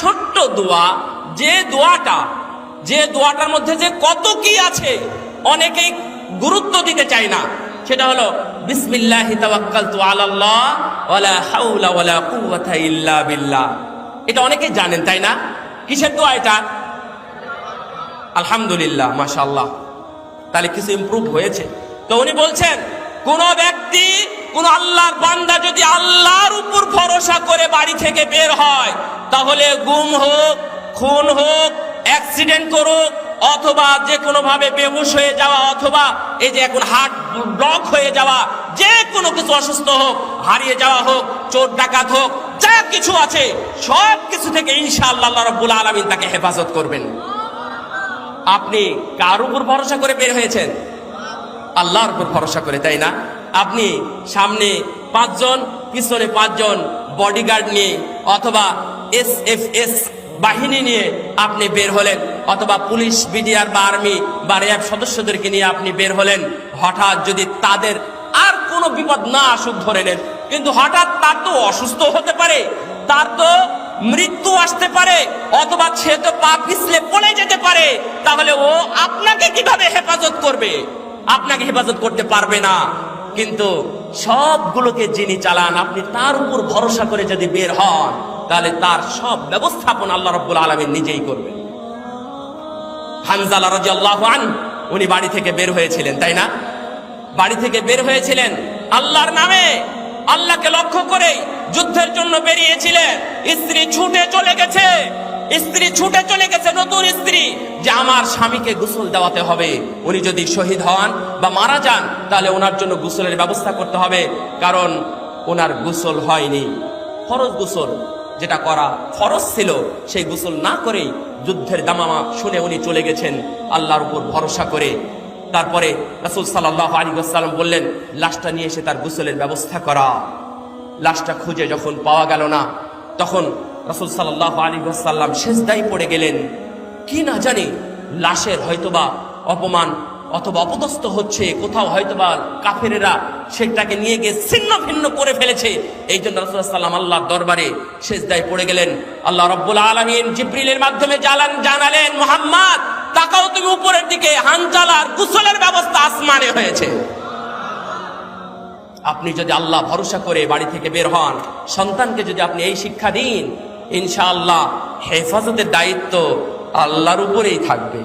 ছোট্ট দোয়া, যে দোয়াটা, যে দোয়াটার মধ্যে যে কত কি আছে, অনেকেই গুরুত্ব দিতে চায় না। সেটা হলো, বিসমিল্লাহ তাওয়াক্কালতু আলাল্লাহ, ওয়ালা এটা অনেকেই জানেন, তাই না? কিসের দোয়া এটা? আলহামদুলিল্লাহ, মাশাআল্লাহ। তাহলে কিছু ইমপ্রুভ হয়েছে। তো উনি বলছেন, কোন ব্যক্তি কোন আল্লাহর বান্দা ভরসা করে বাড়ি থেকে বের হয়, তাহলে গুম হোক, খুন হোক অ্যাক্সিডেন্ট করুক, অথবা যে কোনো ভাবে বেহুশ হয়ে যাওয়া, অথবা এই যে এখন হার্ট ব্লক হয়ে যাওয়া, যে কোনো কিছু অসুস্থ হোক, হারিয়ে যাওয়া হোক, চোর ডাকাত হোক, যা কিছু আছে, সব কিছু থেকে ইনশাআল্লাহ আল্লাহ রাব্বুল আলামিন তাকে হেফাজত করবেন। আপনি কার উপর ভরসা করে বের হয়েছেন? আল্লাহর উপর ভরসা করে, তাই না? আপনি সামনে পাঁচজন, পিছনে পাঁচজন বডিগার্ড নিয়ে অথবা এস এফ এস বাহিনী নিয়ে আপনি বের হলেন, অথবা পুলিশ বিডিআর বা আর্মি বা র্যাব সদস্যদেরকে নিয়ে আপনি বের হলেন। হঠাৎ যদি তাদের আর কোনো বিপদ না আসুক ধরে নেন, কিন্তু হঠাৎ তার তো অসুস্থ হতে পারে, তার তো মৃত্যু আসতে পারে, অথবা সে তো পা পিছলে পড়ে যেতে পারে, তাহলে ও আপনাকে কীভাবে হেফাজত করবে? আপনাকে হেফাজত করতে পারবে না। কিন্তু সবগুলোকে যিনি চালান, আপনি তার উপর ভরসা করে যদি বের হন, তাহলে তার সব ব্যবস্থাপনা আল্লাহ রব্বুল আলমী নিজেই করবেন। হানজালা রাজি আল্লাহ উনি বাড়ি থেকে বের হয়েছিলেন, তাই না? বাড়ি থেকে বের হয়েছিলেন, আল্লাহর নামে আল্লাহকে লক্ষ্য করে যুদ্ধের জন্য বেরিয়েছিলেন, স্ত্রী ছুটে চলে গেছে স্ত্রী ছুটে চলে গেছে, নতুন স্ত্রী। যে আমার স্বামীকে গুসল দেওয়াতে হবে, উনি যদি শহীদ হন বা মারা যান, তাহলে ওনার জন্য গুসলের ব্যবস্থা করতে হবে, কারণ ওনার গুসল হয়নি। ফরজ গুসল যেটা করা ফরজ ছিল, সেই গুসল না করেই যুদ্ধের দামামা শুনে উনি চলে গেছেন আল্লাহর উপর ভরসা করে। তারপরে রাসুল সাল্লাহ আলী আসসালাম বললেন, লাশটা নিয়ে এসে তার গুসলের ব্যবস্থা করা। লাশটা খুঁজে যখন পাওয়া গেল না, তখন রাসুল সাল্লাহ আলী শেষদাই পড়ে গেলেন। কি না জানি লাশের হয়তোবা অপমান অথবা অপদস্থ হচ্ছে, কোথাও হয়তোবা কাফেরেরা সেটাকে নিয়ে গিয়ে ছিন্ন ভিন্ন করে ফেলেছে। এই জন্য রসুল্লাহাম আল্লাহর দরবারে শেষদায় পড়ে গেলেন। আল্লাহ রব্বুল আলমিন জিব্রিলের মাধ্যমে জালান জানালেন, মোহাম্মদ, তাকাও তুমি উপরের দিকে হানজালার কুশলের ব্যবস্থা আসমানে হয়েছে। আপনি যদি আল্লাহ ভরসা করে বাড়ি থেকে বের হন, সন্তানকে যদি আপনি এই শিক্ষা দিন ইনশাআল্লাহ হেফাজতের দায়িত্ব আল্লাহর উপরেই থাকবে।